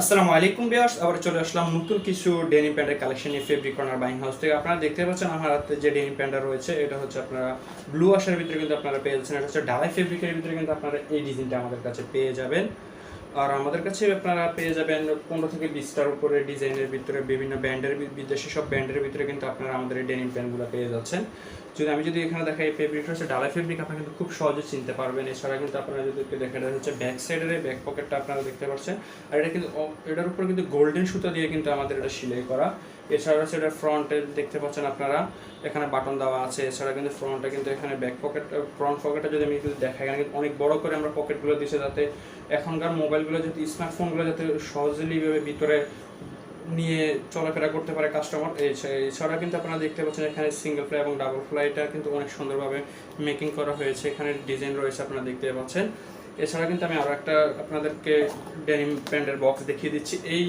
আসসালামু আলাইকুম বিয়ার্স আবার চলে আসলাম নতুন কিছু ডেনিম প্যান্টের কালেকশন নিয়ে ফেব্রিক কর্নার বাইং হাউস থেকে। আপনারা দেখতে পাচ্ছেন আমার হাতে যে ডেনিম প্যান্টটা রয়েছে, এটা হচ্ছে আপনারা ব্লু আশার ভিতরে কিন্তু আপনারা পেয়ে যাচ্ছেন, এটা হচ্ছে ডালাই ফেব্রিকের ভিতরে কিন্তু আপনারা এই ডিজাইনটা আমাদের কাছে পেয়ে যাবেন। আর আমাদের কাছে আপনারা পেয়ে যাবেন পনেরো থেকে বিশটার উপরে ডিজাইনের ভিতরে বিভিন্ন ব্যান্ডের বিদেশি সব ব্যান্ডের ভিতরে কিন্তু আপনারা আমাদের এই ডেনিম প্যান্টগুলো পেয়ে যাচ্ছেন। যদি আমি যদি এখানে দেখাই ফেব্রিকটা হচ্ছে ডালাই ফেব্রিক আপনারা কিন্তু খুব সহজে চিনতে পারবেন। এছাড়া কিন্তু আপনারা যদি দেখেন হচ্ছে ব্যাক সাইডের এই ব্যাক পকেটটা আপনারা দেখতে পাচ্ছেন। আর এটা কিন্তু এটার উপর কিন্তু গোল্ডেন সুতা দিয়ে কিন্তু আমাদের এটা সেলাই করা। এছাড়া হচ্ছে এটা ফ্রন্টে দেখতে পাচ্ছেন আপনারা, এখানে বাটন দেওয়া আছে। এছাড়া কিন্তু ফ্রন্টে কিন্তু এখানে ব্যাক পকেট ফ্রন্ট পকেটটা যদি আমি কিন্তু দেখাই, এখানে কিন্তু অনেক বড় করে আমরা পকেটগুলো দিয়েছি যাতে এখনকার মোবাইলগুলো যাতে স্মার্টফোনগুলো যাতে সহজেই ভাবে ভিতরে নিয়ে চলাফেরা করতে পারে কাস্টমার এছাড়া কিন্তু আপনারা দেখতে পাচ্ছেন, এখানে সিঙ্গেল ফ্লাই এবং ডাবল ফ্লাইটা কিন্তু অনেক সুন্দরভাবে মেকিং করা হয়েছে। এখানে ডিজাইন রয়েছে আপনারা দেখতে পাচ্ছেন। এছাড়া কিন্তু আমি আরও একটা আপনাদেরকে ডেনিম প্যান্টের বক্স দেখিয়ে দিচ্ছি। এই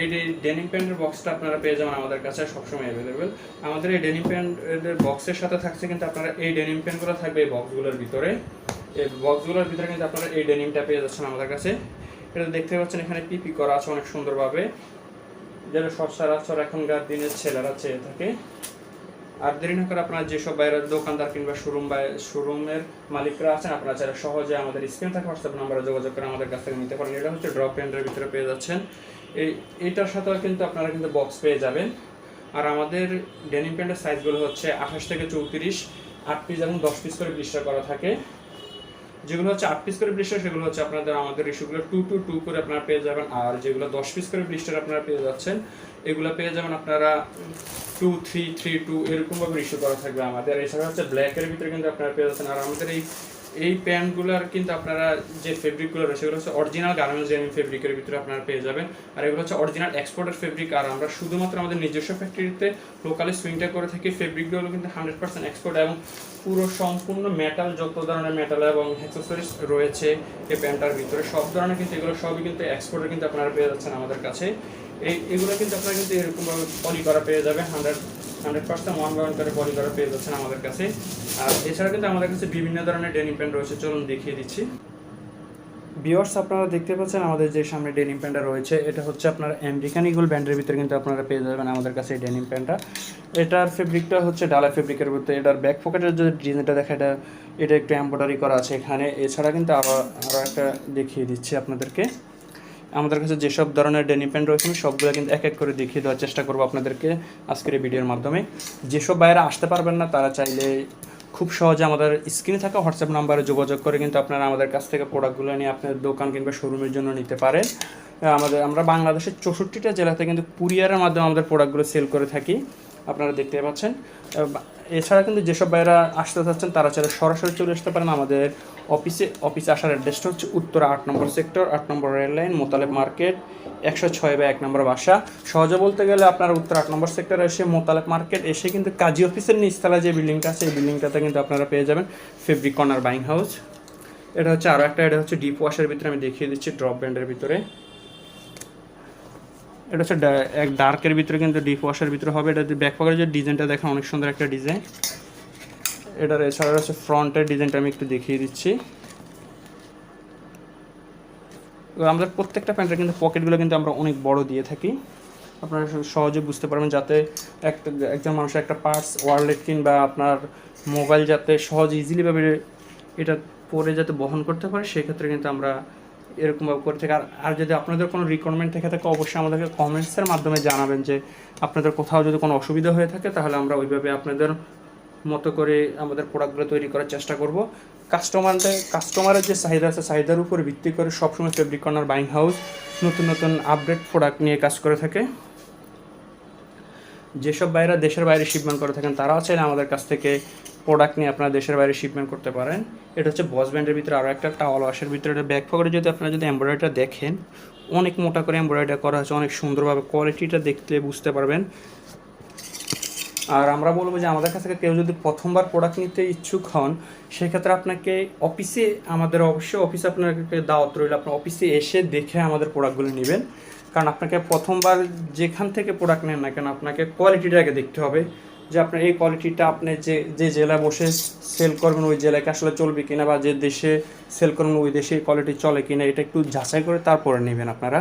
এই ডেনিম প্যান্টের বক্সটা আপনারা পেয়ে যাবেন আমাদের কাছে সবসময় অ্যাভেলেবেল আমাদের এই ডেনিম প্যান্টের বক্সের সাথে থাকছে কিন্তু আপনারা এই ডেনিম প্যান্টগুলো থাকবে এই বক্সগুলোর ভিতরে। এই বক্সগুলোর ভিতরে কিন্তু আপনারা এই ডেনিমটা পেয়ে যাচ্ছেন আমাদের কাছে। এটা দেখতে পাচ্ছেন এখানে পিপি করা আছে অনেক সুন্দরভাবে। যেটা সচরাচর এখনকার দিনের ছেলেরা চেয়ে থাকে। আর দেরি না করে আপনারা যেসব বাইরের দোকানদার কিংবা শোরুম বা শোরুমের মালিকরা আছেন, আপনারা যারা সহজে আমাদের স্ক্রিন থাকে হোয়াটসঅ্যাপ নাম্বারে যোগাযোগ করে আমাদের কাছ থেকে নিতে পারেন। এটা হচ্ছে ড্রপ প্যান্টের ভিতরে পেয়ে যাচ্ছেন। এই, এটার সাথেও কিন্তু আপনারা কিন্তু বক্স পেয়ে যাবেন। আর আমাদের ডেনিম প্যান্টের সাইজগুলো হচ্ছে আঠাশ থেকে চৌত্রিশ, আট পিস এবং দশ পিস করে ব্লিস্টার করা থাকে। যেগুলো হচ্ছে আট পিস করে ব্লিস্টার, সেগুলো হচ্ছে আপনাদের আমাদের ইস্যুগুলো টু টু টু করে আপনারা পেয়ে যাবেন। আর যেগুলো দশ পিস করে ব্লিস্টার আপনারা পেয়ে যাচ্ছেন, এগুলো পেয়ে যাবেন আপনারা টু থ্রি থ্রি টু এরকমভাবে ইস্যু করা থাকবে আমাদের। এছাড়া হচ্ছে ব্ল্যাকের ভিতরে কিন্তু আপনারা পেয়ে যাচ্ছেন। আর আমাদের এই এই প্যান্টগুলোর কিন্তু আপনারা যে ফেব্রিকগুলো রয়েছে সেগুলো হচ্ছে অরিজিনাল গার্মেন্টস ডেনিম ফেব্রিকের ভিতরে আপনারা পেয়ে যাবেন। আর এগুলো হচ্ছে অরিজিনাল এক্সপোর্টের ফেব্রিক আর আমরা শুধুমাত্র আমাদের নিজস্ব ফ্যাক্টরিতে লোকালি সুইংটা করে থাকি। ফেব্রিকগুলো কিন্তু হান্ড্রেড পার্সেন্ট এক্সপোর্ট এবং পুরো সম্পূর্ণ মেটাল যত ধরনের মেটাল এবং অ্যাক্সেসরিজ রয়েছে এই প্যান্টটার ভিতরে, সব ধরনের কিন্তু এগুলো সবই কিন্তু এক্সপোর্টের কিন্তু আপনারা পেয়ে যাচ্ছেন আমাদের কাছে। এই, এগুলো কিন্তু আপনারা কিন্তু এরকমভাবে পলি করা পেয়ে যাবে hundred hundred percent one by one করে পলি করা পেয়ে যাচ্ছেন আমাদের কাছে। আর এছাড়া কিন্তু আমাদের কাছে বিভিন্ন ধরনের ডেনিম প্যান্ট রয়েছে, চলুন দেখিয়ে দিচ্ছি। বিয়ার্স আপনারা দেখতে পাচ্ছেন আমাদের যে সামনে ডেনিম প্যান্টটা রয়েছে, এটা হচ্ছে আপনার আমেরিকান ইগুল ব্যান্ডের ভিতরে কিন্তু আপনারা পেয়ে যাবেন আমাদের কাছে এই ডেনিম প্যান্টটা এটার ফেব্রিকটা হচ্ছে ডালা ফেব্রিকের ভিতরে, এটার ব্যাক পকেটের যে ডিজাইনটা দেখা, এটা এটা একটু এম্ব্রয়ডারি করা আছে এখানে। এছাড়া কিন্তু আবার আরও একটা দেখিয়ে দিচ্ছি আপনাদেরকে। আমাদের কাছে যেসব ধরনের ডেনিম প্যান্ট রয়েছে সবগুলো কিন্তু এক এক করে দেখিয়ে দেওয়ার চেষ্টা করব আপনাদেরকে আজকের এই ভিডিওর মাধ্যমে। যেসব বাইরে আসতে পারবেন না, তারা চাইলে খুব সহজে আমাদের স্ক্রিনে থাকা হোয়াটসঅ্যাপ নাম্বারে যোগাযোগ করে কিন্তু আপনারা আমাদের কাছ থেকে প্রোডাক্টগুলো নিয়ে আপনার দোকান কিংবা শোরুমের জন্য নিতে পারেন। আমাদের, আমরা বাংলাদেশের চৌষট্টিটা জেলাতে কিন্তু কুরিয়ারের মাধ্যমে আমাদের প্রোডাক্টগুলো সেল করে থাকি। আপনারা দেখতে পাচ্ছেন। এছাড়া কিন্তু যেসব বাইরা আসতে চাচ্ছেন, তারা চাইলে সরাসরি চলে আসতে পারেন আমাদের অফিসে। অফিসে আসার অ্যাড্রেসটা হচ্ছে উত্তর আট নম্বর সেক্টর, আট নম্বর রেল লাইন, মোতালেব মার্কেট, একশো ছয় বা এক নম্বর বাসা। সহজে বলতে গেলে আপনার উত্তর আট নম্বর সেক্টরে এসে মোতালেব মার্কেট এসে কিন্তু কাজী অফিসের নিচতলায় যে বিল্ডিংটা আছে, এই বিল্ডিংটাতে কিন্তু আপনারা পেয়ে যাবেন ফেব্রিক কর্নার বাইং হাউস এটা হচ্ছে আরও একটা, এটা হচ্ছে ডিপ ওয়াশের ভিতরে আমি দেখিয়ে দিচ্ছি ড্রপ ব্যান্ডের ভিতরে। এটা হচ্ছে এক ডার্কের ভিতরে কিন্তু ডিপ ওয়াশের ভিতরে হবে। এটা ব্যাক পকেটের যে ডিজাইনটা দেখেন, অনেক সুন্দর একটা ডিজাইন। এটার এছাড়া হচ্ছে ফ্রন্টের ডিজাইনটা আমি একটু দেখিয়ে দিচ্ছি। তো আমাদের প্রত্যেকটা প্যান্টের কিন্তু পকেটগুলো কিন্তু আমরা অনেক বড় দিয়ে থাকি। আপনারা সহজে বুঝতে পারবেন যাতে একটা, একজন মানুষের একটা পার্স ওয়ালেট কিংবা আপনার মোবাইল যাতে সহজ ইজিলিভাবে এটা পরে যাতে বহন করতে পারে, সেক্ষেত্রে কিন্তু আমরা এরকমভাবে করে থাকি। আর আর যদি আপনাদের কোনো রিকোয়ারমেন্ট থেকে থাকে অবশ্যই আমাদেরকে কমেন্টসের মাধ্যমে জানাবেন যে, আপনাদের কোথাও যদি কোনো অসুবিধা হয়ে থাকে, তাহলে আমরা ওইভাবে আপনাদের মতো করে আমাদের প্রোডাক্টগুলো তৈরি করার চেষ্টা করব। কাস্টমারদের কাস্টমারের যে চাহিদা আছে, চাহিদার উপর ভিত্তি করে সবসময় ফেব্রিক কর্নার বাইং হাউস নতুন নতুন আপডেট প্রোডাক্ট নিয়ে কাজ করে থাকে। যেসব বাইরা দেশের বাইরে শিপমেন্ট করে থাকেন তারাও চাইলে আমাদের কাছ থেকে প্রোডাক্ট নিয়ে আপনারা দেশের বাইরে শিপমেন্ট করতে পারেন। এটা হচ্ছে বস ব্যান্ডের ভিতরে আরও একটা টাওয়াল ওয়াশের ভিতরে এটা ব্যাক পকেটে যদি আপনারা যদি এমব্রয়ডারিটা দেখেন, অনেক মোটা করে এমব্রয়ডারি করা হয়েছে, অনেক সুন্দরভাবে কোয়ালিটিটা দেখলে বুঝতে পারবেন। আর আমরা বলব যে আমাদের কাছ থেকে কেউ যদি প্রথমবার প্রোডাক্ট নিতে ইচ্ছুক হন, সেক্ষেত্রে আপনাকে অফিসে আমাদের অবশ্যই অফিসে আপনাকে দাওয়াত রইল। আপনার অফিসে এসে দেখে আমাদের প্রোডাক্টগুলো নেবেন। কারণ আপনাকে প্রথমবার যেখান থেকে প্রোডাক্ট নেন না কেন, আপনাকে কোয়ালিটিটাকে দেখতে হবে। যে আপনার এই কোয়ালিটিটা আপনি যে যে জেলায় বসে সেল করবেন, ওই জেলায় আসলে চলবে কিনা বা যে দেশে সেল করবেন, ওই দেশে কোয়ালিটি চলে কিনা, এটা একটু যাচাই করে তারপরে নেবেন আপনারা।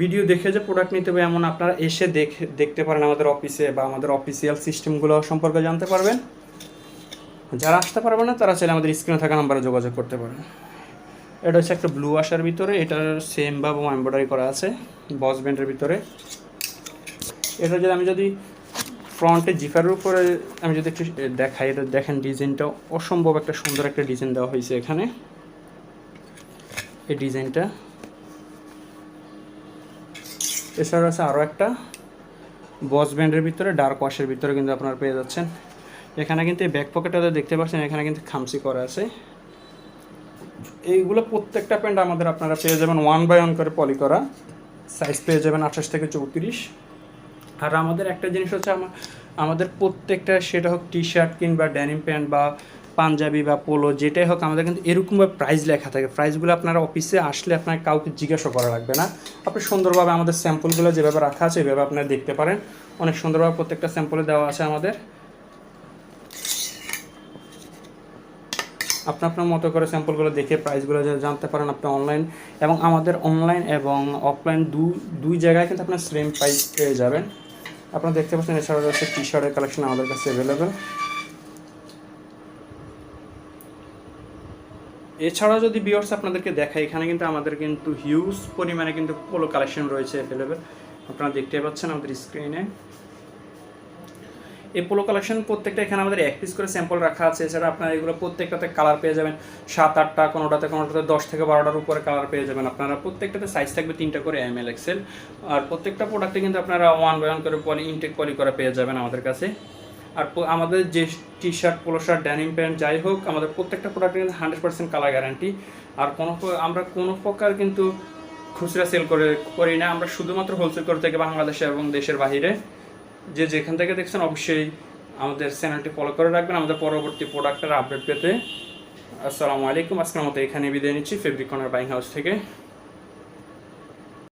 ভিডিও দেখে যে প্রোডাক্ট নিতে হবে, এমন আপনারা এসে দেখে, দেখতে পারেন আমাদের অফিসে বা আমাদের অফিসিয়াল সিস্টেমগুলো সম্পর্কে জানতে পারবেন। যারা আসতে পারবে না, তারা চাইলে আমাদের স্ক্রিনে থাকা নাম্বারে যোগাযোগ করতে পারেন। এটা হচ্ছে একটা ব্লু আসার ভিতরে, এটার সেম বা এমব্রয়ডারি করা আছে বস ব্যান্ডের ভিতরে। এটা যদি আমি যদি ফ্রন্টে জিফারের উপরে আমি যদি একটু দেখাই, এটা দেখেন ডিজাইনটা, অসম্ভব একটা সুন্দর একটা ডিজাইন দেওয়া হয়েছে এখানে। এই ডিজাইনটা। এছাড়া আছে আরও একটা, বস ব্যান্ডের ভিতরে, ডার্ক ওয়াশের ভিতরে কিন্তু আপনারা পেয়ে যাচ্ছেন। এখানে কিন্তু এই ব্যাক পকেটটা দেখতে পাচ্ছেন, এখানে কিন্তু খামসি করা আছে। এইগুলো প্রত্যেকটা প্যান্ট আমাদের আপনারা পেয়ে যাবেন ওয়ান বাই ওয়ান করে পলি করা। সাইজ পেয়ে যাবেন আঠাশ থেকে চৌত্রিশ। আর আমাদের একটা জিনিস হচ্ছে আমার আমাদের প্রত্যেকটা, সেটা হোক টি শার্ট কিংবা ড্যানিম প্যান্ট বা পাঞ্জাবি বা পোলো যেটাই হোক, আমাদের কিন্তু এরকমভাবে প্রাইস লেখা থাকে। প্রাইসগুলো আপনারা অফিসে আসলে আপনার কাউকে জিজ্ঞাসা করা লাগবে না। আপনি সুন্দরভাবে আমাদের স্যাম্পলগুলো যেভাবে রাখা আছে, এভাবে আপনারা দেখতে পারেন। অনেক সুন্দরভাবে প্রত্যেকটা স্যাম্পলে দেওয়া আছে আমাদের। আপনি আপনার মতো করে স্যাম্পলগুলো দেখে প্রাইসগুলো জানতে পারেন আপনি অনলাইন এবং আমাদের অনলাইন এবং অফলাইন দুই জায়গায় কিন্তু আপনার সেম প্রাইস পেয়ে যাবেন। আপনারা দেখতে পাচ্ছেন এছাড়াও রয়েছে টি শার্টের কালেকশন আমাদের কাছে অ্যাভেলেবেল এছাড়াও যদি বিয়ার্স আপনাদেরকে দেখাই এখানে কিন্তু আমাদের কিন্তু হিউজ পরিমাণে কিন্তু পোলো কালেকশন রয়েছে অ্যাভেলেবেল আপনারা দেখতে পাচ্ছেন আমাদের স্ক্রিনে এই পোলো কালেকশন প্রত্যেকটা এখানে আমাদের এক পিস করে স্যাম্পল রাখা আছে। এছাড়া আপনারা এগুলো প্রত্যেকটাতে কালার পেয়ে যাবেন। সাত, আটটা কোনোটাতে কোনোটাতে দশ থেকে বারোটার উপরে কালার পেয়ে যাবেন আপনারা। প্রত্যেকটাতে সাইজ থাকবে তিনটা করে এম এল এক্সেল আর প্রত্যেকটা প্রোডাক্টে কিন্তু আপনারা ওয়ান বাই ওয়ান করে পলি ইনটেক পলি করে পেয়ে যাবেন আমাদের কাছে। আর আমাদের যে T shirt polo shirt denim pant যাই হোক, আমাদের প্রত্যেকটা প্রোডাক্টে কিন্তু হান্ড্রেড পার্সেন্ট কালার গ্যারান্টি আর কোনো আমরা কোনো প্রকার কিন্তু খুচরা সেল করে, করি না। আমরা শুধুমাত্র হোলসেল করে থাকি বাংলাদেশে এবং দেশের বাইরে যে যেখান থেকে দেখছেন, অবশ্যই আমাদের চ্যানেলটি ফলো করে রাখবেন। আমাদের পরবর্তী প্রোডাক্টের আপডেট পেতে। আসসালামু আলাইকুম। আজকের মতো এখানে বিদায় নিচ্ছি। ফেব্রিক কর্নার বাইং হাউস থেকে।